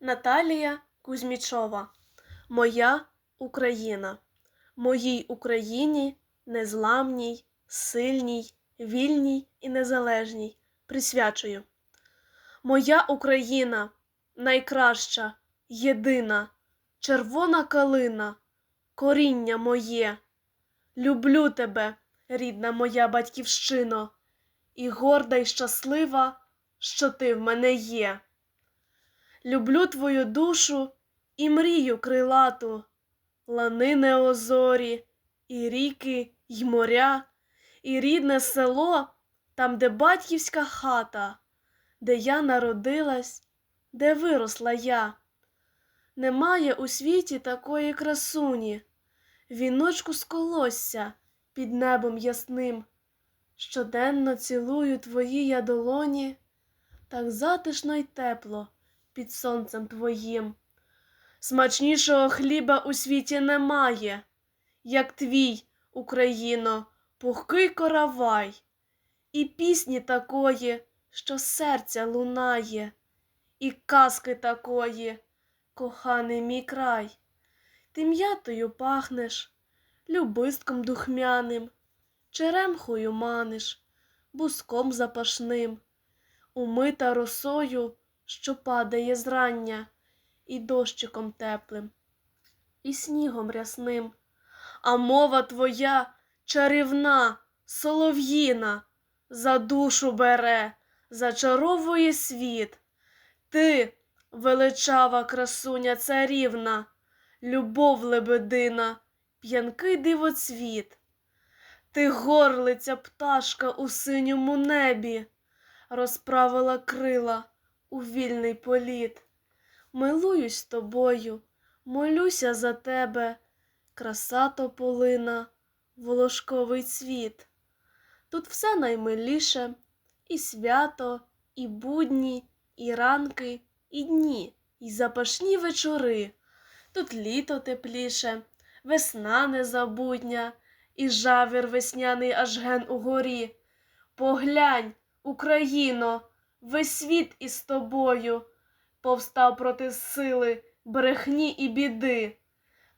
Наталія Кузьмічова. Моя Україна. Моїй Україні незламній, сильній, вільній і незалежній. Присвячую. Моя Україна найкраща, єдина, червона калина, коріння моє. Люблю тебе, рідна моя батьківщино, і горда й щаслива, що ти в мене є. Люблю твою душу і мрію крилату, лани неозорі, і ріки, й моря, і рідне село, там, де батьківська хата, де я народилась, де виросла я. Немає у світі такої красуні, віночку з колосся під небом ясним. Щоденно цілую твої я долоні, так затишно й тепло під сонцем твоїм. Смачнішого хліба у світі немає, як твій, Україно, пухкий коравай, і пісні такої, що серця лунає, і казки такої, коханий мій край. Ти м'ятою пахнеш, любистком духмяним, черемхою маниш, буском запашним, умита росою, що падає зрання, і дощиком теплим, і снігом рясним. А мова твоя чарівна, солов'їна, за душу бере, зачаровує світ. Ти, величава красуня царівна, любов лебедина, п'янкий дивоцвіт. Ти горлиця пташка у синьому небі, розправила крила у вільний політ. Милуюсь тобою, молюся за тебе, краса тополина, волошковий цвіт. Тут все наймиліше, і свято, і будні, і ранки, і дні, і запашні вечори. Тут літо тепліше, весна незабутня, і жавір весняний аж ген угорі. Поглянь, Україно, весь світ із тобою повстав проти сили, брехні і біди.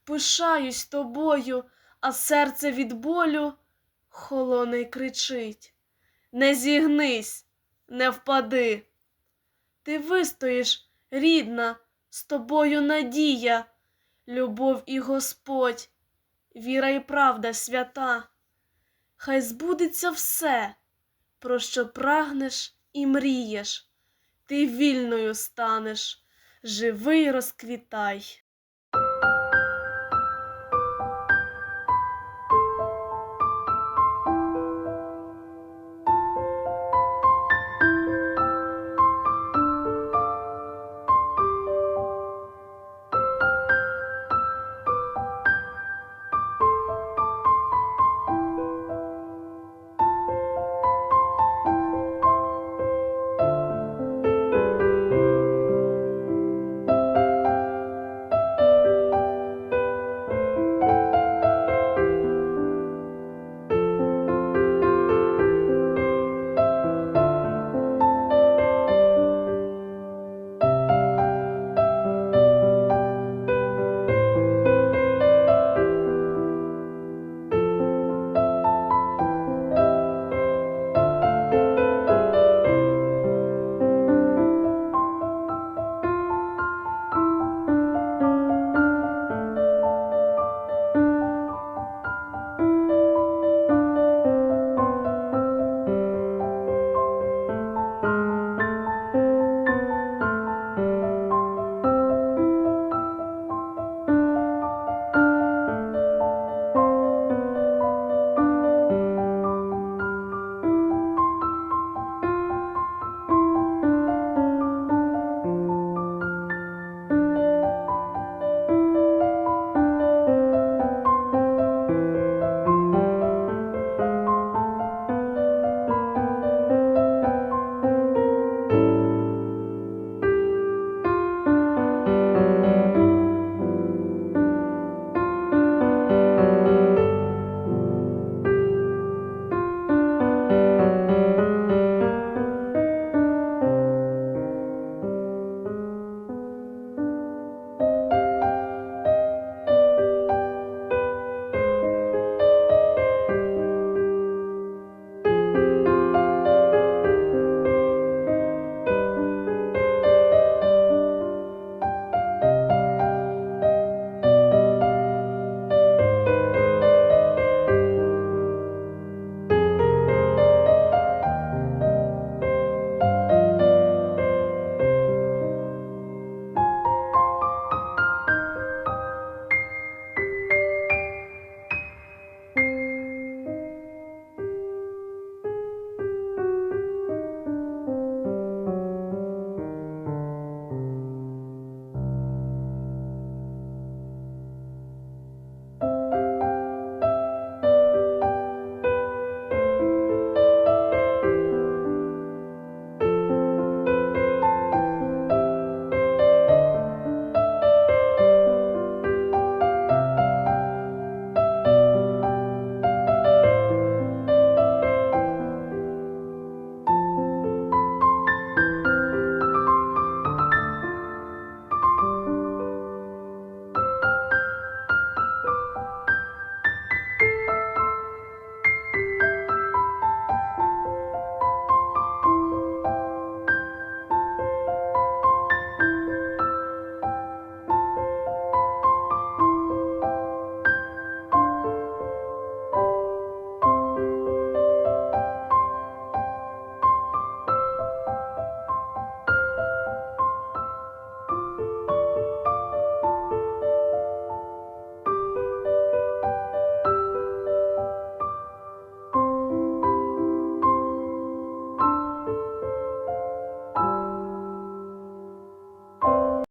Пишаюсь тобою, а серце від болю холоне кричить. Не зігнись, не впади. Ти вистоїш, рідна, з тобою надія, любов і Господь, віра і правда свята. Хай збудеться все, про що прагнеш і мрієш, ти вільною станеш, живий розквітай.